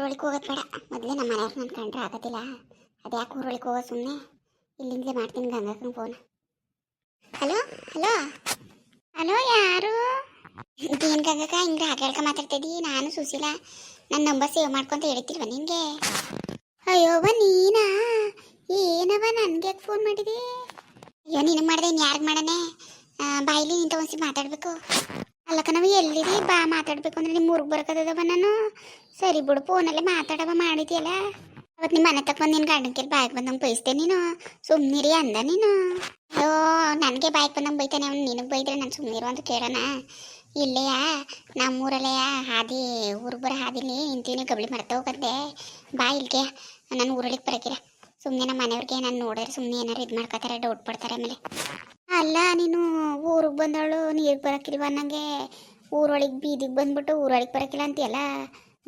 ಊರೊಳಗೆ ಹೋಗೋದು ಬೇಡ. ಮೊದಲೇ ನಮ್ಮ ಮನೆಯವ್ರು ನನ್ನ ಕಂಡ್ರೆ ಆಗೋದಿಲ್ಲ. ಅದು ಯಾಕೆ ಹೋಗೋ ಸುಮ್ಮನೆ ಇಲ್ಲಿಂದಲೇ ಮಾಡ್ತೀನಿ ಗಂಗಕ್ಕನ ಫೋನ್ ಹಲೋ ಹಲೋ ಹಲೋ ಯಾರು? ಏನು ಗಂಗಕ್ಕ, ಹಿಂಗೆ ಹಾಗೆ ಹೇಳ್ಕ ಮಾತಾಡ್ತಿದ್ದಿ ನಾನು ಸುಶೀಲ. ನನ್ನ ನಂಬರ್ ಸೇವ್ ಮಾಡ್ಕೊಂತ ಹೇಳ್ತಿಲ್ವ ನಿನಗೆ ಅಯ್ಯೋವ ನೀನಾ? ಏನವ ನನಗೆ ಫೋನ್ ಮಾಡಿದಿ? ಅಯ್ಯೋ, ನೀನು ಮಾಡಿದೆ ಇನ್ನು ಯಾರಿಗೆ ಮಾಡನೆ? ಬಾಯಿಲಿ ನಿಂತ ಒಂದ್ಸಿ ಮಾತಾಡಬೇಕು. ಅಲ್ಲಕ್ಕ ನಾವು ಎಲ್ಲಿದಿ ಬಾ ಮಾತಾಡ್ಬೇಕು ಅಂದ್ರೆ ನಿಮ್ಮ ಊರಿಗೆ ಬರ್ಕದವ ನಾನು. ಸರಿ ಬಿಡು, ಫೋನಲ್ಲೇ ಮಾತಾಡವ ಮಾಡಿದ್ಯಲ್ಲ. ಅವತ್ತು ನಿಮ್ಮ ಮನೆ ತಕ್ಕ ನಿನ್ನ ಗಂಡನ ಕೇಳಿ ಬಾಯಿಗೆ ಬಂದಂಗೆ ಬೈಸ್ತೆ ನೀನು. ಸುಮ್ಮನಿರಿ ಅಂದ ನೀನು. ಅಯ್ಯೋ, ನನಗೆ ಬಾಯಿಗೆ ಬಂದಂಗೆ ಬೈತಾನೆ ಅವ್ನು, ನಿನಗೆ ಬೈದ್ರೆ ನಾನು ಸುಮ್ಮನಿರು ಅಂತ ಕೇಳೋಣ. ಇಲ್ಲೆಯಾ? ನಮ್ಮೂರಲ್ಲೆಯ? ಹಾದಿ, ಊರಿಗೆ ಬರೋ ಹಾದಿಲಿ ನಿಂತೀನಿ ಗಬಳಿ ಮರ್ತ ಹೋಗಂತೆ ಬಾ ಇಲ್ಲಿಗೆ ನಾನು ಊರಲ್ಲಿ ಬರಕಿರ. ಸುಮ್ಮನೆ ನಮ್ಮ ಮನೆಯವ್ರಿಗೆ ನಾನು ನೋಡಿದ್ರೆ ಸುಮ್ಮನೆ ಏನಾರು ಇದು ಮಾಡ್ಕೋತಾರೆ, ಡೌಟ್ ಪಡ್ತಾರೆ ಆಮೇಲೆ. ಅಲ್ಲ, ನೀನು ಊರಿಗೆ ಬಂದವಳು ನೀರಿಗೆ ಬರೋಕ್ಕಿಲ್ವ ನನಗೆ ಊರೊಳಗೆ ಬೀದಿಗೆ ಬಂದ್ಬಿಟ್ಟು ಊರೊಳಗೆ ಬರೋಕ್ಕಿಲ್ಲ ಅಂತೀಯಲ್ಲ?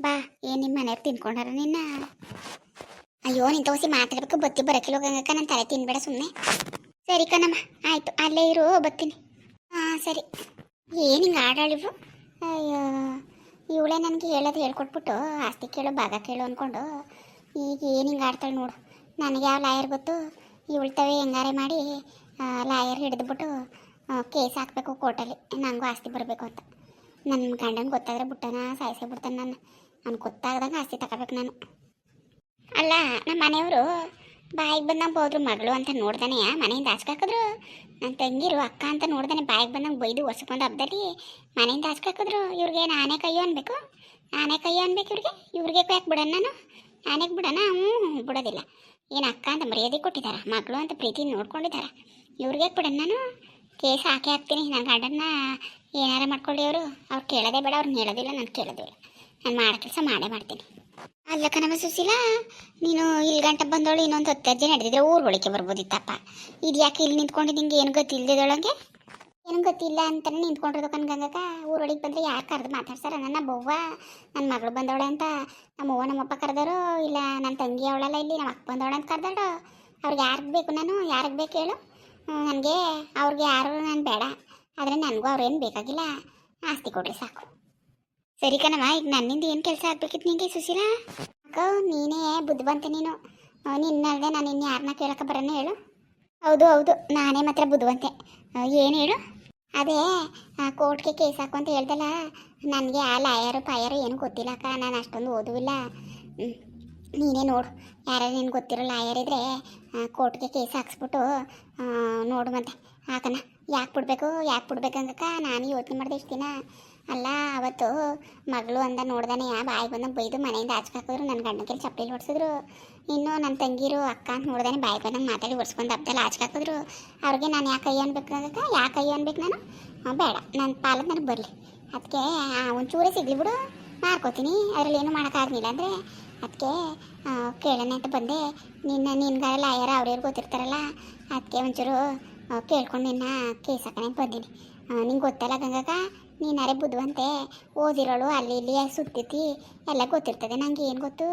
ಬಾ, ಏನು ನಿಮ್ಮ ಮನೆಯವ್ರು ತಿನ್ಕೊಂಡಾರ ನಿನ್ನ? ಅಯ್ಯೋ ನಿಂತ ಹೊಸಿ ಮಾತಾಡ್ಬೇಕು, ಬತ್ತಿ ಬರೋಕ್ಕಿಲ್ಲ ಗಂಗಕ್ಕ ನನ್ನ ತಲೆ ತಿನ್ಬೇಡ ಸುಮ್ಮನೆ ಸರಿ ಕಣಮ್ಮ, ಆಯಿತು, ಅಲ್ಲೇ ಇರು ಬತ್ತೀನಿ ಹಾಂ, ಸರಿ. ಏನು ಹಿಂಗೆ ಆಡಾಳಿವು ಅಯ್ಯೋ, ಇವಳೆ ನನಗೆ ಹೇಳೋದು ಹೇಳ್ಕೊಟ್ಬಿಟ್ಟು ಆಸ್ತಿ ಕೇಳು, ಭಾಗ ಕೇಳು ಅಂದ್ಕೊಂಡು ಈಗ ಏನು ಹಿಂಗೆ ಆಡ್ತಾಳೆ ನೋಡು. ನನಗೆ ಯಾವ ಲಾಯರ್ ಗೊತ್ತು? ಇವಳ್ತವೆ ಹೆಂಗಾರೆ ಮಾಡಿ ಲಾಯರ್ ಹಿಡಿದ್ಬಿಟ್ಟು ಕೇಸ್ ಹಾಕಬೇಕು ಕೋರ್ಟಲ್ಲಿ. ನನಗೂ ಆಸ್ತಿ ಬರಬೇಕು ಅಂತ. ನನ್ನ ಗಂಡನ ಗೊತ್ತಾದ್ರೆ ಬಿಟ್ಟನ ಸಾಯಿಸೇ ಬಿಡ್ತಾನೆ ನಾನು. ಅವ್ನು ಗೊತ್ತಾಗ್ದಂಗೆ ಆಸ್ತಿ ತಗೋಬೇಕು ನಾನು. ಅಲ್ಲ ನಮ್ಮ ಮನೆಯವರು, ಬಾಯಿಗೆ ಬಂದಂಗೆ ಹೋದ್ರು ಮಗಳು ಅಂತ ನೋಡ್ದಾನೆ. ಮನೆಯಿಂದ ಹಾಕ್ಸಿದ್ರು ನನ್ನ ತಂಗಿರು ಅಕ್ಕ ಅಂತ ನೋಡ್ದಾನೆ. ಬಾಯಿಗೆ ಬಂದಂಗೆ ಬೈದು ಒಸ್ಕೊಂಡು ಹಬ್ಬದಲ್ಲಿ ಮನೆಯಿಂದ ಹಾಕ್ಸಿದ್ರು ಇವ್ರಿಗೆ ನಾನೇ ಕೈಯೋ ಅನ್ಬೇಕು. ನಾನೇ ಕೈಯೋ ಅನ್ಬೇಕು ಇವ್ರಿಗೆ. ಇವ್ರಿಗೆ ಯಾಕೆ ಬಿಡೋಣ ನಾನು. ನಾನೇ ಬಿಡೋಣ ಹ್ಞೂ ಬಿಡೋದಿಲ್ಲ. ಏನು ಅಕ್ಕ ಅಂತ ಮರ್ಯಾದೆ ಕೊಟ್ಟಿದ್ದಾರೆ ಮಗಳು ಅಂತ ಪ್ರೀತಿ ನೋಡ್ಕೊಂಡಿದ್ದಾರೆ ಇವ್ರಿಗೆ ಬಿಡೋಣ ನಾನು. ಕೇಸ್ ಹಾಕಿ ಹಾಕ್ತೀನಿ. ನನ್ನ ಗಂಡನ್ನ ಏನಾರ ಮಾಡ್ಕೊಳ್ಳಿ ಅವರು ಅವ್ರು ಕೇಳೋದೇ ಬೇಡ ಅವ್ರನ್ನ ಹೇಳೋದಿಲ್ಲ, ನಾನು ಕೇಳೋದಿಲ್ಲ ನಾನು ಮಾಡೋ ಕೆಲಸ ಮಾಡೇ ಮಾಡ್ತೀನಿ. ಅಲ್ಲ ಕಣವ ಸುಶೀಲ, ನೀನು ಇಲ್ಲಿ ಗಂಟೆ ಬಂದೋಳು, ಇನ್ನೊಂದು ಹತ್ತು ಅಜ್ಜೆ ನಡೆದಿದ್ರೆ ಊರು ಒಳಗೆ ಬರ್ಬೋದಿತ್ತಪ್ಪ. ಇದು ಯಾಕೆ ಇಲ್ಲಿ ನಿಂತ್ಕೊಂಡು ನಿಂಗೆ ಏನು ಗೊತ್ತಿಲ್ಲದೊಳಗೆ ಏನು ಗೊತ್ತಿಲ್ಲ ಅಂತಾನೆ ನಿಂತ್ಕೊಂಡಿರೋದು ಕನ್ಗಂಗಕ್ಕ ಊರೊಳಗೆ ಬಂದರೆ ಯಾರು ಕರೆದು ಮಾತಾಡ್ಸಾರ ನನ್ನ ಬವ್ವ ನನ್ನ ಮಗಳು ಬಂದವಳೆ ಅಂತ. ನಮ್ಮ ಅವ್ವ ನಮ್ಮಪ್ಪ ಕರೆದರು, ಇಲ್ಲ ನನ್ನ ತಂಗಿ ಅವಳಲ್ಲ ಇಲ್ಲಿ, ನಮ್ಮ ಅಕ್ಕ ಬಂದವಳೆ ಅಂತ ಕರೆದಾಳು. ಅವ್ರಿಗೆ ಯಾರಿಗೆ ಬೇಕು ನಾನು? ಯಾರಿಗೆ ಬೇಕು ಹೇಳು? ನನಗೆ ಅವ್ರಿಗೆ ಯಾರು ನಾನು ಬೇಡ. ಆದರೆ ನನಗೂ ಅವ್ರೇನು ಬೇಕಾಗಿಲ್ಲ. ಆಸ್ತಿ ಕೊಡ್ರಿ ಸಾಕು. ಸರಿ ಕಣವ ಈಗ ನನ್ನಿಂದ ಏನು ಕೆಲಸ ಆಗ್ಬೇಕಿತ್ತು ನಿಂಗೆ ಸುಶೀಲ? ಅಕ್ಕ ನೀನೇ ಬುದ್ಧವಂತೆ ನೀನು. ನಿನ್ನಲ್ಲದೆ ನಾನು ಇನ್ನು ಯಾರನ್ನ ಕೇಳಕ್ಕೆ ಬರೋಣ ಹೇಳು. ಹೌದು ಹೌದು, ನಾನೇ ಮಾತ್ರ ಬುದ್ಧಿವಂತೆ ಏನು ಹೇಳು? ಅದೇ ಕೋರ್ಟ್ಗೆ ಕೇಸ್ ಹಾಕು ಅಂತ ಹೇಳ್ದಲ್ಲ. ನನಗೆ ಆ ಲಾಯರು, ಪಾಯರು ಏನು ಗೊತ್ತಿಲ್ಲ ಅಕ್ಕ. ನಾನು ಅಷ್ಟೊಂದು ಓದುವಿಲ್ಲ. ನೀನೇ ನೋಡು. ಯಾರು ನಿನ್ಗೆ ಗೊತ್ತಿರೋ ಲಾಯರ್ ಇದ್ರೆ ಕೋರ್ಟ್ಗೆ ಕೇಸ್ ಹಾಕ್ಸ್ಬಿಟ್ಟು ನೋಡು ಮತ್ತೆ. ಹಾಕನ ಯಾಕೆ ಬಿಡಬೇಕು, ಯಾಕೆ ಬಿಡ್ಬೇಕಂಗಕ್ಕ ನಾನು ಯೋಚನೆ ಮಾಡಿದೆ ಇಷ್ಟು ದಿನ. ಅಲ್ಲ, ಅವತ್ತು ಮಗಳು ಅಂದ ನೋಡ್ದಾನೆ ಯಾ ಬಾಯಿ ಬಂದ ಬೈದು ಮನೆಯಿಂದ ಆಚೆ ಹಾಕಿದ್ರು ನನ್ನ ಗಂಡನ ಕೈಲಿ ಚಪ್ಪಲಿ ಹೊಡ್ಸಿದ್ರು. ಇನ್ನು ನನ್ನ ತಂಗಿರು ಅಕ್ಕ ಅಂತ ನೋಡ್ದಾನೆ, ಬಾಯಿ ಬಂದಂಗೆ ಮಾತಾಡಿ ಒಡ್ಸ್ಕೊಂಡು ಹಬ್ಬದಲ್ಲಿ ಆಚೆ ಹಾಕಿದ್ರು ಅವ್ರಿಗೆ ನಾನು ಯಾಕೆ ಕೈ ಅನ್ಬೇಕು ಅದಕ್ಕೆ ಯಾಕೆ ಕೈ ಅನ್ಬೇಕು ನಾನು? ಬೇಡ ನನ್ನ ಪಾಲದ ನನಗೆ ಬರಲಿ. ಅದಕ್ಕೆ ಒಂಚೂರೇ ಸಿಗಲಿ ಬಿಡು. ಮಾರ್ಕೋತೀನಿ ಅದರಲ್ಲಿ ಏನು ಮಾಡೋಕ್ಕಾಗಲಿಲ್ಲ ಅಂದರೆ ಅದಕ್ಕೆ ಕೇಳೋಣ ಅಂತ ಬಂದೆ. ನಿನ್ನ, ನಿನ್ಗಾರ ಲಾಯರ್ ಅವ್ರಿಗೆ ಗೊತ್ತಿರ್ತಾರಲ್ಲ, ಅದಕ್ಕೆ ಒಂಚೂರು ಕೇಳ್ಕೊಂಡು ನಿನ್ನ ಕೇಸ್ ಹಾಕೋಣ ಅಂತ ಬಂದೀನಿ. ನಿಂಗೆ ಗೊತ್ತಲ್ಲ ಗಂಗಾಗ ನೀನಾರೇ ಬುದ್ಧಿವಂತೆ, ಓದಿರೋಳು ಅಲ್ಲಿ ಇಲ್ಲಿ ಸುತ್ತೈತಿ, ಎಲ್ಲ ಗೊತ್ತಿರ್ತದೆ. ನಂಗೆ ಏನು ಗೊತ್ತು?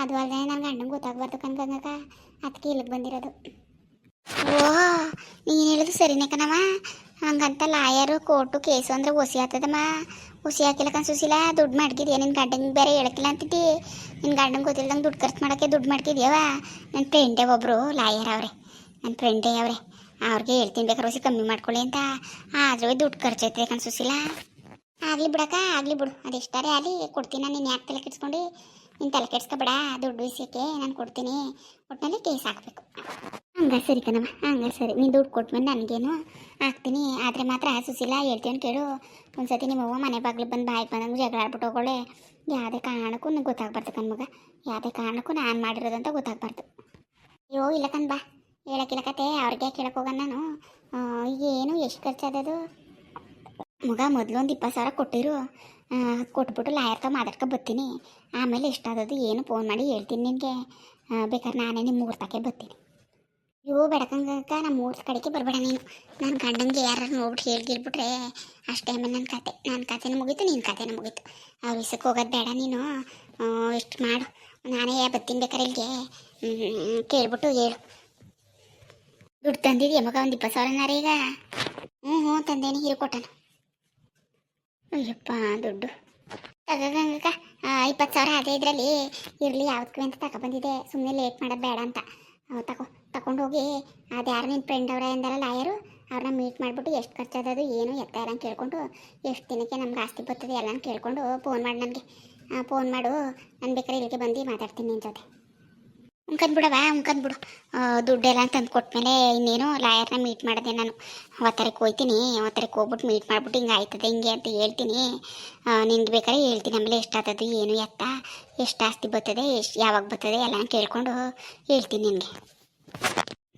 ಅದು ಅಲ್ಲದೆ ನನ್ನ ಗಂಡಂಗೆ ಗೊತ್ತಾಗಬಾರ್ದು ಕಣ್ ಗಂಗಾಗ ಅದಕ್ಕೆ ಇಲ್ಲಿಗೆ ಬಂದಿರೋದು. ಓ ನೀನು ಹೇಳೋದು ಸರಿನೇ ಕಣಮ್ಮ ಹಂಗಂತ ಲಾಯರು, ಕೋರ್ಟು, ಕೇಸು ಅಂದ್ರೆ ಒಸಿ ಆಗ್ತದಮ್ಮ. ಒಸಿ ಹಾಕಿಲ್ಲ ಕಣ್ ಸುಶೀಲ, ದುಡ್ಡು ಮಾಡ್ಕಿದ್ಯಾ? ನಿನ್ನ ಗಂಡಂಗೆ ಬೇರೆ ಹೇಳಕ್ಕಿಲ್ಲ ಅಂತಿದ್ದಿ. ನಿನ್ನ ಗಂಡಂಗೆ ಗೊತ್ತಿಲ್ಲದಂಗೆ ದುಡ್ಡು ಖರ್ಚು ಮಾಡೋಕ್ಕೆ ದುಡ್ಡು ಮಾಡ್ಕಿದ್ಯಾವ? ನನ್ನ ಫ್ರೆಂಡೇ ಒಬ್ಬರು ಲಾಯರ್ ಅವ್ರೆ. ನನ್ನ ಫ್ರೆಂಡೇ ಅವ್ರೆ. ಅವ್ರಿಗೆ ಹೇಳ್ತೀನಿ ಬೇಕಾದ್ರೆ ಹುಸಿ ಕಮ್ಮಿ ಮಾಡ್ಕೊಳ್ಳಿ ಅಂತ. ಆದ್ರೂ ದುಡ್ಡು ಖರ್ಚು ಕಣ್ ಸುಶೀಲ. ಆಗಲಿ ಬಿಡಕ್ಕ, ಆಗಲಿ ಬಿಡು. ಅದೆಷ್ಟಾರೆ ಆಗಲಿ. ಕೊಡ್ತೀನಿ ನಾನು ನೀನು ಯಾಕೆ ತಲೆ ಕೆಡ್ಸ್ಕೊಂಡು? ನೀನು ತಲೆ ಕೆಡ್ಸ್ಕೊಬೇಡ, ದುಡ್ಡು ವಿಷಯಕ್ಕೆ ನಾನು ಕೊಡ್ತೀನಿ. ಒಟ್ಟಿನಲ್ಲಿ ಕೇಸ್ ಹಾಕಬೇಕು. ಹಂಗ ಸರಿ ಕಣಮ್ಮ ಹಂಗ ಸರಿ. ನೀನು ದುಡ್ಡು ಕೊಟ್ಮೇಲೆ ನನಗೇನು ಹಾಕ್ತೀನಿ. ಆದರೆ ಮಾತ್ರ ಸುಶೀಲ ಹೇಳ್ತೀನಿ ಕೇಳು. ಒಂದ್ಸತಿ ನಿಮ್ಮ ಅವ್ವ ಮನೆ ಬಾಗ್ಲು ಬಂದು ಬಾಯ್ ಬಂದಂಗೆ ಜಗಳ ಆಡ್ಬಿಟ್ಟು ಹೋಗೋಳೆ ಯಾವುದೇ ಕಾರಣಕ್ಕೂ ನನಗೆ ಗೊತ್ತಾಗ್ಬಾರ್ದು ಕಣ್ಮಗ. ಯಾವುದೇ ಕಾರಣಕ್ಕೂ ನಾನು ಮಾಡಿರೋದಂತ ಗೊತ್ತಾಗ್ಬಾರ್ದು. ಅಯ್ಯೋ, ಇಲ್ಲ ಕಣ್ ಬಾ. ಹೇಳಕ್ಕಿಲ್ಲ ಕತೆ, ಅವ್ರಿಗೆ ಕೇಳಕ್ಕೆ ಹೋಗೋಣ ನಾನು. ಏನು ಎಷ್ಟು ಖರ್ಚಾದದು? ಮಗ ಮೊದಲು ಒಂದು ಇಪ್ಪತ್ತು ಸಾವಿರ ಕೊಟ್ಟಿರು. ಕೊಟ್ಬಿಟ್ಟು ಲಾಯರ್ತ ಮಾತಾಡ್ಕೊ ಬರ್ತೀನಿ. ಆಮೇಲೆ ಎಷ್ಟಾದದು ಏನು ಫೋನ್ ಮಾಡಿ ಹೇಳ್ತೀನಿ ನಿನಗೆ. ಬೇಕಾದ್ರೆ ನಾನೇ ನಿಮ್ಮ ಮೂರು ತಕ್ಕೆ ಬರ್ತೀನಿ. ಇವು ಬೆಡಕಂಗಕ್ಕ ನಮ್ಮ ಮೂರು ಕಡೆಗೆ ಬರಬೇಡ ನೀನು. ನನ್ನ ಗಂಡಂಗೆ ಯಾರು ನೋಡ್ಬಿಟ್ಟು ಹೇಳ್ಗಿರ್ಬಿಟ್ರೆ ಅಷ್ಟೇ ಆಮೇಲೆ ನನ್ನ ಕತೆ. ನನ್ನ ಕತೆನೂ ಮುಗೀತು ನಿನ್ನ ಕತೆನೂ ಮುಗೀತು. ಅವ್ರ ವಿಷಕ್ಕೆ ಹೋಗೋದು ಬೇಡ ನೀನು. ಇಷ್ಟು ಮಾಡು. ನಾನೇ ಬರ್ತೀನಿ ಬೇಕಾದ್ರೆ ಇಲ್ಲಿಗೆ. ಕೇಳ್ಬಿಟ್ಟು ಹೇಳು. ದುಡ್ಡು ತಂದಿದ್ಯಾ ಮಗ? ಒಂದು ಇಪ್ಪತ್ತು ಸಾವಿರನಾರ ಈಗ? ಹ್ಞೂ ಹ್ಞೂ ತಂದೇನಿ, ಹೀರು ಕೊಟ್ಟನು. ಅಯ್ಯಪ್ಪ, ದುಡ್ಡು. ತಗೋಗಂಗಕ್ಕ ಇಪ್ಪತ್ತು ಸಾವಿರ ಅದೇ ಇದರಲ್ಲಿ. ಇರಲಿ ಯಾವ್ದಕ್ಕೂ ಅಂತ ತಗೊಬಂದಿದೆ ಸುಮ್ಮನೆ ಲೇಟ್ ಮಾಡೋದು ಬೇಡ ಅಂತ. ತಗೋ ತಗೊಂಡು ಹೋಗಿ ಅದು ಯಾರು ನಿನ್ನ ಫ್ರೆಂಡ್ ಅವರ ಎಂದಲ್ಲ ಲಾಯರು ಅವ್ರನ್ನ ಮೀಟ್ ಮಾಡಿಬಿಟ್ಟು ಎಷ್ಟು ಖರ್ಚಾದದು, ಏನು ಎತ್ತ ಅಂತ ಕೇಳ್ಕೊಂಡು, ಎಷ್ಟು ದಿನಕ್ಕೆ ನಮ್ಗೆ ಆಸ್ತಿ ಬರ್ತದೆ ಎಲ್ಲ ಕೇಳ್ಕೊಂಡು ಫೋನ್ ಮಾಡಿ ನನಗೆ. ಫೋನ್ ಮಾಡು. ನಾನು ಬೇಕಾದ್ರೆ ಇಲ್ಲಿಗೆ ಬಂದು ಮಾತಾಡ್ತೀನಿ ನಿನ್ನ ಜೊತೆ. ಉಂಕಂದ್ ಬಿಡವಾ ಉಂಕಂದ್ ಬಿಡು ದುಡ್ಡೆಲ್ಲ ತಂದು ಕೊಟ್ಮೇಲೆ ಇನ್ನೇನು ಲಾಯರ್ನ ಮೀಟ್ ಮಾಡಿದೆ ನಾನು. ಅವತ್ತಾರಕ್ಕೆ ಹೋಯ್ತೀನಿ ಅವತ್ತಾರಕ್ಕೆ ಹೋಗ್ಬಿಟ್ಟು ಮೀಟ್ ಮಾಡ್ಬಿಟ್ಟು ಹಿಂಗೆ ಆಯ್ತದೆ, ಹಿಂಗೆ ಅಂತ ಹೇಳ್ತೀನಿ. ನಿಂಗೆ ಬೇಕಾದ್ರೆ ಹೇಳ್ತೀನಿ, ಆಮೇಲೆ ಎಷ್ಟಾಗ್ತದೆ ಏನು ಎತ್ತ, ಎಷ್ಟು ಆಸ್ತಿ ಬರ್ತದೆ, ಎಷ್ಟು ಯಾವಾಗ ಬರ್ತದೆ ಎಲ್ಲ ಕೇಳ್ಕೊಂಡು ಹೇಳ್ತೀನಿ ನಿನಗೆ.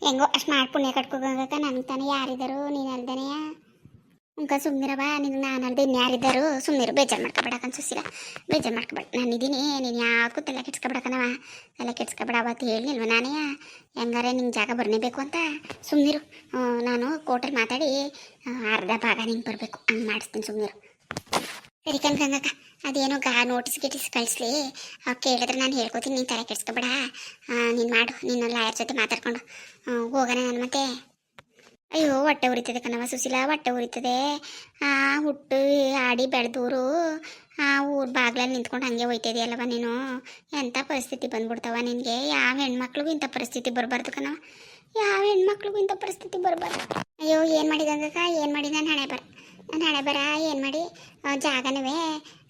ಹೆಂಗೋ ಅಷ್ಟು ಮಾಡಿ ಪುಣ್ಯ ಕಟ್ಕೋಗಂಗಕ್ಕ, ನನಗೆ ತಾನೇ ಯಾರಿದ್ದಾರೋ ನೀನು ಅಲ್ದೇನೆಯ? ಉಂಕ ಸುಮ್ಮನಿರವ ನಿನ್ನ ನಾನು ಅಲ್ಲದೆ ಇನ್ಯಾರಿದ್ದಾರು ಸುಮ್ಮನಿರು ಬೇಜಾರು ಮಾಡ್ಕೊಬೇಡ ಅನ್ಸಿಲ್ಲ ಬೇಜಾರು ಮಾಡ್ಕೊಬೇಡ. ನಾನು ಇದ್ದೀನಿ ನೀನು ಯಾವುದಕ್ಕೂ ತಲೆ ಕೆಡ್ಸ್ಕೊಬೇಡಕ್ಕನವ ತಲೆ ಕೆಡ್ಸ್ಕೊಬೇಡ ಅವತ್ತು ಹೇಳಿಲ್ವ ನಾನೇ? ಹೆಂಗಾರೆ ನಿಂಗೆ ಜಾಗ ಬರಲೇಬೇಕು ಅಂತ? ಸುಮ್ಮನಿರು ನಾನು ಕೋರ್ಟಲ್ಲಿ ಮಾತಾಡಿ ಅರ್ಧ ಭಾಗ ನಿಂಗೆ ಬರಬೇಕು. ಹಂಗೆ ಮಾಡಿಸ್ತೀನಿ ಸುಮ್ಮನಿರು ಸರಿ ಕನ್ಕಂಗಕ್ಕ ಅದೇನೋ ಗಾ ನೋಟಿಸ್ ಗಿಟಿಸ್ ಕಳಿಸ್ಲಿ ಅವ್ರು ಕೇಳಿದ್ರೆ ನಾನು ಹೇಳ್ಕೊತೀನಿ, ನೀನು ತಲೆ ಕೆಡ್ಸ್ಕೊಬೇಡ. ನೀನು ಮಾಡು ನಿನ್ನ ಲಾಯರ್ ಜೊತೆ ಮಾತಾಡ್ಕೊಂಡು. ಹೋಗೋಣ ನಾನು ಮತ್ತೆ. ಅಯ್ಯೋ, ಹೊಟ್ಟೆ ಉರಿತದೆ ಕಣವ ಸುಶೀಲ, ಹೊಟ್ಟೆ ಉರಿತದೆ. ಆ, ಹುಟ್ಟು ಆಡಿ ಬೆಳೆದೂರು. ಆ, ಊರು ಬಾಗ್ಲಲ್ಲಿ ನಿಂತ್ಕೊಂಡು ಹಂಗೆ ಹೋಯ್ತಿದೆಯಲ್ಲವ ನೀನು? ಎಂಥ ಪರಿಸ್ಥಿತಿ ಬಂದ್ಬಿಡ್ತಾವ ನಿನಗೆ? ಯಾವ ಹೆಣ್ಮಕ್ಳಿಗೂ ಇಂಥ ಪರಿಸ್ಥಿತಿ ಬರಬಾರ್ದು ಕಣವ ಯಾವ ಹೆಣ್ಮಕ್ಳಿಗೂ ಇಂಥ ಪರಿಸ್ಥಿತಿ ಬರಬಾರ್ದು? ಅಯ್ಯೋ, ಏನು ಮಾಡಿದೆ ಏನು ಮಾಡಿ ನಾನು ಹಣೆ ಬರ, ನಾನು ಹಣೆ ಬರ, ಏನು ಮಾಡಿ? ಜಾಗನವೇ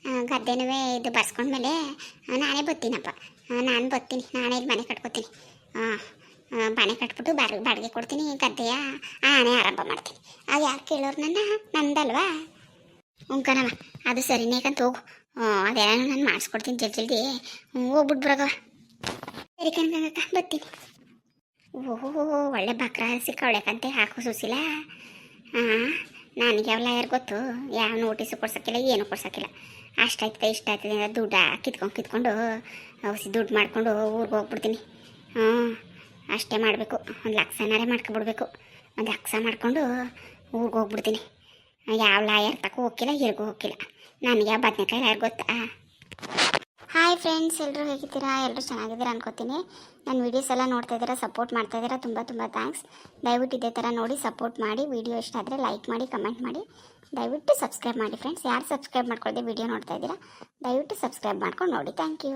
ಜಾಗನೂ ಗದ್ದೆನೂ ಇದು ಬರ್ಸ್ಕೊಂಡ್ಮೇಲೆ ನಾನೇ ಬರ್ತೀನಪ್ಪ ನಾನು ಬರ್ತೀನಿ ನಾನೇ ಇಲ್ಲಿ ಮನೆ ಕಟ್ಕೋತೀನಿ. ಹಾಂ ಮನೆ ಕಟ್ಬಿಟ್ಟು ಬಾಡಿಗೆ ಬಾಡಿಗೆ ಕೊಡ್ತೀನಿ ಗದ್ದೆಯ ಆನೆ ಆರಂಭ ಮಾಡ್ತೀನಿ. ಅದು ಯಾರು ಕೇಳೋರು ನನ್ನ? ನಂದಲ್ವಾ? ಉಂಕನಮ್ಮ ಅದು ಸರಿನೇ ಕಂತ ಹೋಗು. ಅದೆಲ್ಲ ನಾನು ಮಾಡಿಸ್ಕೊಡ್ತೀನಿ ಜಲ್ದಿ ಜಲ್ದಿ. ಹೋಗ್ಬಿಟ್ಟು ಬರಗವ. ಸರಿ ಕನ್ಕಂಗಕ್ಕ ಬರ್ತೀನಿ. ಓಹೋ, ಒಳ್ಳೆ ಬಕ್ರ ಸಿಕ್ಕವಳೆಕಂತೆ ಹಾಕು ಸುಸಿಲ ಹಾಂ ನನಗೆ ಯಾವ ಯಾರು ಗೊತ್ತು? ಯಾವ ನೋಟಿಸು ಕೊಡ್ಸೋಕ್ಕಿಲ್ಲ, ಏನು ಕೊಡ್ಸೋಕ್ಕಿಲ್ಲ. ಅಷ್ಟಾಯ್ತದೆ ಇಷ್ಟ ಆಯ್ತದೆ ದುಡ್ಡು ಕಿತ್ಕೊಂಡು ಕಿತ್ಕೊಂಡು ಔಷಧಿ ದುಡ್ಡು ಮಾಡಿಕೊಂಡು ಊರಿಗೆ ಹೋಗ್ಬಿಡ್ತೀನಿ. ಹ್ಞೂ ಅಷ್ಟೇ ಮಾಡಬೇಕು. ಒಂದು ಲಕ್ಷನಾರೇ ಮಾಡ್ಕೊಬಿಡ್ಬೇಕು. ಒಂದು ಲಕ್ಷ ಮಾಡಿಕೊಂಡು ಊರಿಗೆ ಹೋಗ್ಬಿಡ್ತೀನಿ. ಯಾವ ಲಾಯರ್ ತಕ್ಕ ಹೋಗಿಲ್ಲ ಇರ್ಗೂ ಹೋಗಿಲ್ಲ ನನಗೆ ಯಾವ ಬದನೆಕಾಯಿ ಯಾರು ಗೊತ್ತಾ? ಹಾಯ್ ಫ್ರೆಂಡ್ಸ್ ಎಲ್ಲರೂ ಹೇಗಿದ್ದೀರಾ? ಎಲ್ಲರೂ ಚೆನ್ನಾಗಿದ್ದೀರಾ ಅನ್ಕೋತೀನಿ. ನನ್ನ ವೀಡಿಯೋಸ್ ಎಲ್ಲ ನೋಡ್ತಾ ಇದ್ದೀರಾ ಸಪೋರ್ಟ್ ಮಾಡ್ತಾ ಇದ್ದೀರಾ, ತುಂಬ ತುಂಬ ಥ್ಯಾಂಕ್ಸ್ ದಯವಿಟ್ಟು ಇದೇ ಥರ ನೋಡಿ ಸಪೋರ್ಟ್ ಮಾಡಿ ವೀಡಿಯೋ ಇಷ್ಟ ಆದರೆ ಲೈಕ್ ಮಾಡಿ ಕಮೆಂಟ್ ಮಾಡಿ. ದಯವಿಟ್ಟು ಸಬ್ಸ್ಕ್ರೈಬ್ ಮಾಡಿ ಫ್ರೆಂಡ್ಸ್ ಯಾರು ಸಬ್ಸ್ಕ್ರೈಬ್ ಮಾಡ್ಕೊಳ್ಳದೆ ವಿಡಿಯೋ ನೋಡ್ತಾ ಇದ್ದೀರಾ, ದಯವಿಟ್ಟು ಸಬ್ಸ್ಕ್ರೈಬ್ ಮಾಡ್ಕೊಂಡು ನೋಡಿ. Thank you